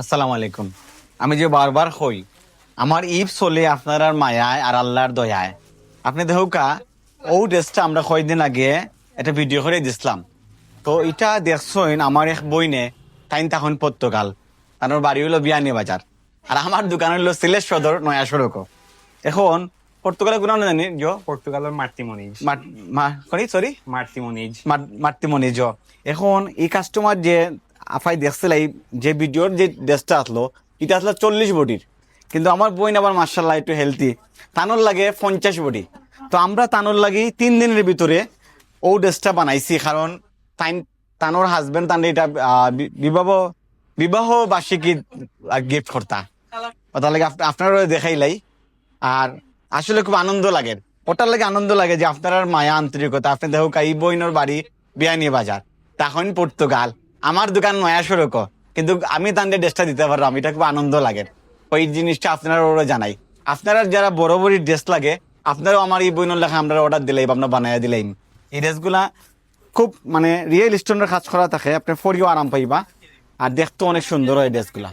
আসসালামু আলাইকুম। আমি যে বারবার কই আমার ইফ চলে আপনার আর মায়ায় আর আল্লাহর দয়ায়। আপনি দেখুকা ও ড্রেসটা আমরা কয়দিন আগে একটা ভিডিও করে দিছিলাম। তো এটা দেখছেন আমার এক বইনে তাইন তখন পর্তুগাল তার বাড়ি হলো বিয়ানি বাজার। আর আমার দোকান হলো সিলেট সদর নয়া সড়ক এখন পর্তুগালে কোনো জানি? জো পর্তুগালের মার্টিমনিজ সরি মার্টিমনিজ মাতৃমণি। জ এখন এই কাস্টমার যে আফাই দেখছিল এই যে ভিডিওর যে ড্রেসটা আসলো, এটা আসলো চল্লিশ বডির। কিন্তু আমার বইন আবার মার্শাল্লাহ একটু হেলদি তানোর লাগে পঞ্চাশ বডি। তো আমরা তানোর লাগি তিন দিনের ভিতরে ও ড্রেসটা বানাইছি, কারণ তাই তানোর হাজবেন্ড তান এটা বিবাহ বিবাহ বার্ষিকী গিফট করতা। ওটার লাগে আপ- আপনারা দেখাইলাই। আর আসলে খুব আনন্দ লাগে। ওটার লাগে আনন্দ লাগে যে আপনার মায়া আন্তরিকতা আপনি দেখো এই বইনোর বাড়ি বিয়ানি বাজার তখন পর্তুগাল। আমার দোকান নয়া সড়ক কিন্তু আমি তাদের ড্রেসটা দিতে পারলাম এটা খুব আনন্দ লাগে। ওই জিনিসটা আপনারা ওরা জানাই। আপনারা যারা বড় বড় ড্রেস লাগে, আপনারাও আমার এই বইনোর লেখা আমরা অর্ডার দিলাই বা আপনার বানাইয়া দিলাই। এই ড্রেসগুলা খুব মানে রিয়েল স্টোনের কাজ করা থাকে, আপনি ফরিও আরাম পাইবা। আর দেখতে অনেক সুন্দর হয় ড্রেসগুলা।